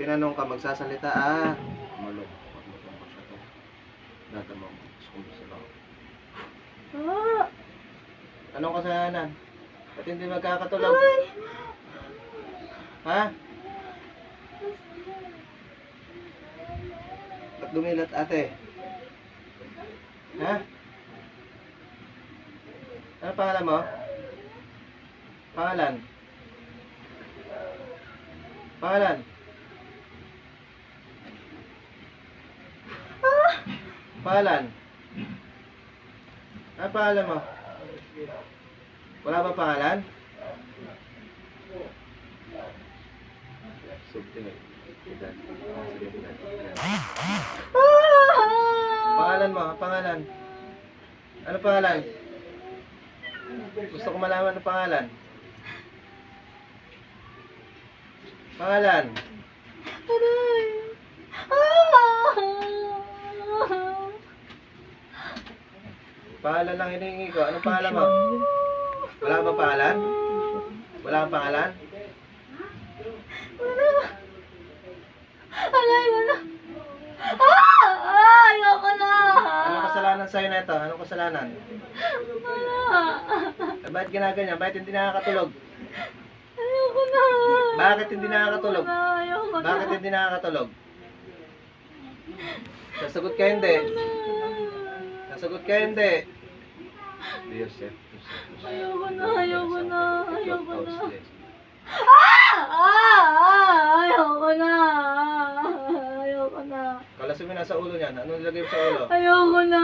tinanong ka, magsasalita, ah. Malo. Magmutong ko siya to. Data mo. Sumbi sa bawah. Ah! Anong kasalanan? Ba't hindi magkakatulog? Ha? Ba't dumilat ate? Ha? Ano pangalan mo? Pangalan? Pangalan? Pangalan? Ano pangalan mo? Wala ba pangalan? Pangalan mo, pangalan. Ano pangalan? Gusto ko malaman ang pangalan. Pangalan. Aray! Ah! Pangalan lang hinihingi ko. Anong pangalan mo? Wala ba pangalan? Wala kang pangalan? Wala. Aray, wala. Ah! Ayoko na! Anong kasalanan sa'yo na ito? Anong kasalanan? Wala. Eh, bakit ginaganyan? Bakit hindi nakakatulog? Ayoko na. Bakit hindi nakakatulog? Ayoko na. Ayoko na. Bakit hindi nakakatulog? Sasagot ka hindi. Sasagot ka hindi. Yosef. Ayoko na. Ayoko na. Ayoko na. Yosef. Ah! Ah! Ah! Ayoko na. Ayoko na. Kalasin mo na sa ulo niyan. Ano nilagay mo sa ulo? Ayoko na.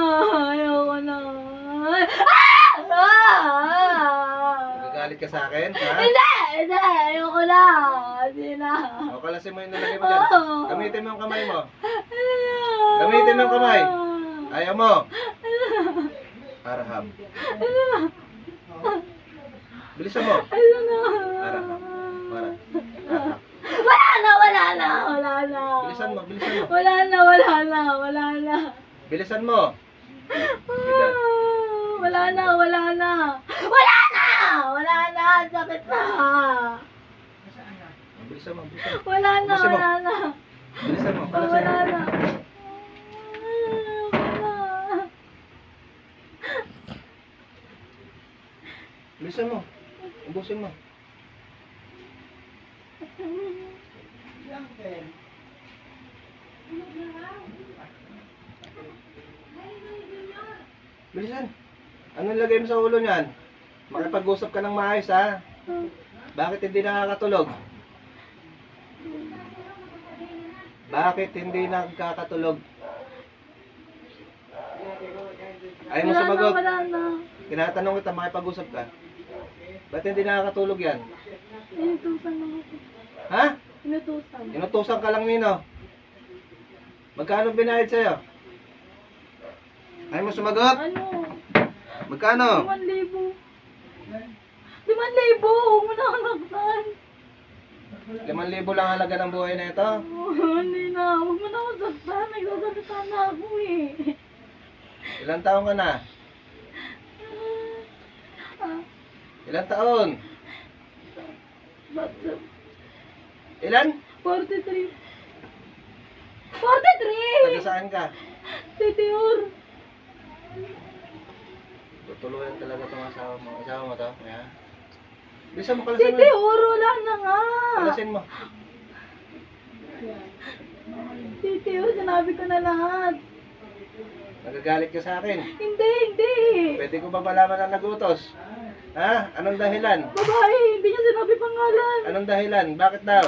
Ayoko na. Ah! Ah! Nagagalit ka sa akin? Ha? Hindi! Hindi! Ayoko na. Hindi na. O kalasin mo yung nilagay mo dyan. Gamitin mo yung kamay mo. Gamitin Gamitin mo yung kamay. Ayaw mo. Araham. Bilisan mo. Ayoko na. Araham. Para. Araham. Wala na, wala na, wala na. Bilisan mo, bilisan mo. Wala na, wala na, wala na. Bilisan mo. Wala na, wala na. Wala na! Wala na, sakit na. Bilisan mo, bilisan mo. Wala na, Bilisan mo. wala na. Bilisan mo. Ah, Kalasin Wala mo. na. Bilisan mo. Ubusin mo. Bilisan. Ano lagay mo sa ulo niyan? Makipag-usap ka ng maayos ha. Bakit hindi nakakatulog? Bakit hindi nakakatulog? Ayaw mo Wala na, sumagot. wala na. Tinatanong kita, makipag-usap ka. Ba't hindi nakakatulog yan? Inutusan lang ako. Ha? Inutusan. Inutusan ka lang nino. Magkano binayad sa'yo? Ayaw mo sumagot? Ano? Magkano? Liman libo. Liman libo! Huwag mo na ako naksan. 5,000 lang halaga ng buhay na ito. Oh, hindi na. Huwag mo na ako saktan. Nagsasalita na ako eh. Ilang taon ka na? Ah, Ilang taon? Ilan? 43. 43! Taga saan ka? Titior. Tutuluyan talaga itong asawa mo. Asawa mo to? Kaya? Bisa mo kalasin mo. Titior, wala na nga. Kalasin mo. Titior, sinabi ko na lahat. Nagagalit ka sa akin. Hindi, hindi. Pwede ko ba malaman ang nagutos? Ha? Anong dahilan? Babae, hindi niya sinabi pangalan. Anong dahilan? Bakit daw?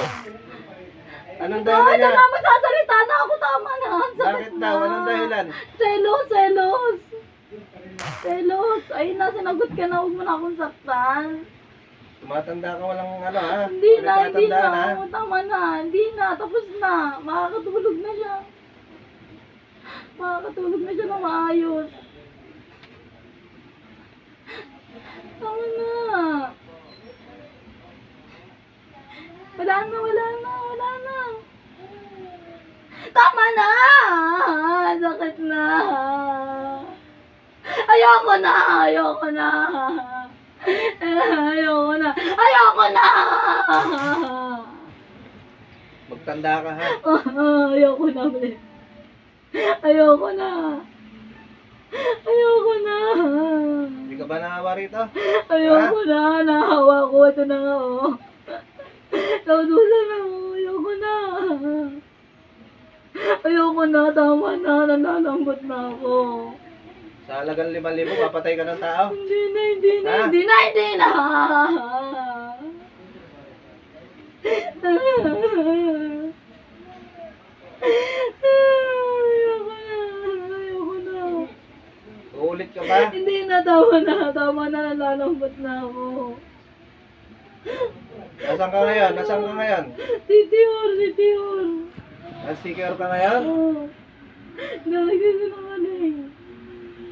Anong Ay, dahilan niya? na magsasalita na ako. Tama na. Ang sakit Bakit daw? na. Anong dahilan? Selos, selos. Selos. Ay na, sinagot ka na. Huwag mo na akong saktan. Tumatanda ka walang ano ha? Hindi na, hindi Pinagtatandaan, na. ha? Tama na. Hindi na. Tapos na. Makakatulog na siya. Makakatulog na siya na maayos. Tama na. Wala na, wala na, wala na. Tama na! Sakit na. Ayoko na, ayoko na. Ayoko na, ayoko na. Magtanda ka ha. Ayoko na, please. Ayoko na. Ayoko na. Hindi ka ba naawa rito? Ayoko na. Nahawa ko. Ito na nga, oh. Naudusan na, oh. Ayoko na. Ayoko na. Tama na. Nananambot na ako. Sa halagang 5,000, papatay ka ng tao. Hindi na, hindi na, Ha? hindi na, hindi na. Ayoko na, ayoko na. Uulit ka ba? Hindi na, tama na, tama na, nalalambot na ako. Nasaan ka ngayon? Nasaan ka ngayon? Titiyor, titiyor. Nag-sticker ka ngayon? Oo. Hindi ako nagsisinungaling.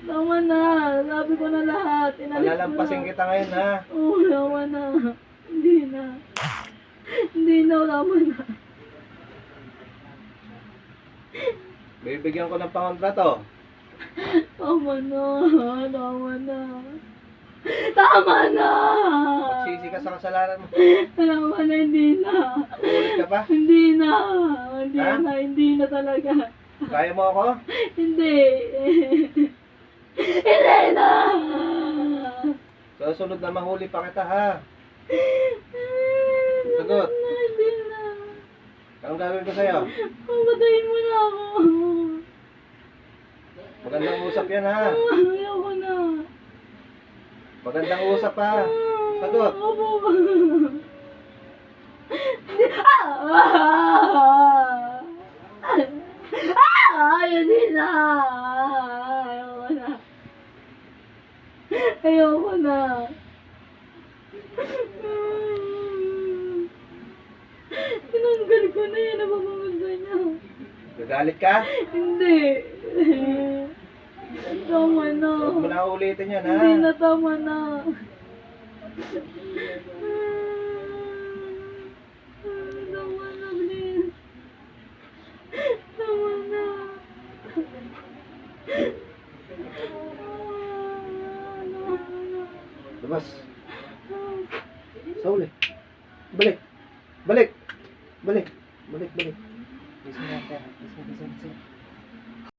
Tama na, sabi ko na lahat. Inalis ko Malalampasin na. kita ngayon ha. Oo, tama na. Hindi na. Hindi na, tama na. Bibigyan ko ng pangontrato. Tama na, tama na. Tama na! Magsisi ka sa kasalanan mo. Tama na, hindi na. Uulit ka pa? Hindi na. Hindi Ha? na, hindi na talaga. Kaya mo ako? Hindi. Hindi na. Sa sunod na mahuli pa kita ha. Sagot. Hindi na. Anong gagawin ko sa'yo? Pagpatayin mo na ako. Magandang usap yan ha. Ayoko na. Magandang usap ha. Sagot. Opo. Ah! Ah! Hindi na. Ayoko na. Ayoko na. Tinanggal ko na yan. Napapaganda niya. Gagalit ka? Hindi. Tama na. Huwag mo na ulitin yan ha. Hindi na tama na. Tama na, please. Tama na. Labas. Sa uli. Balik. Balik. Balik. Balik, balik. Listen natin. Listen, listen, listen.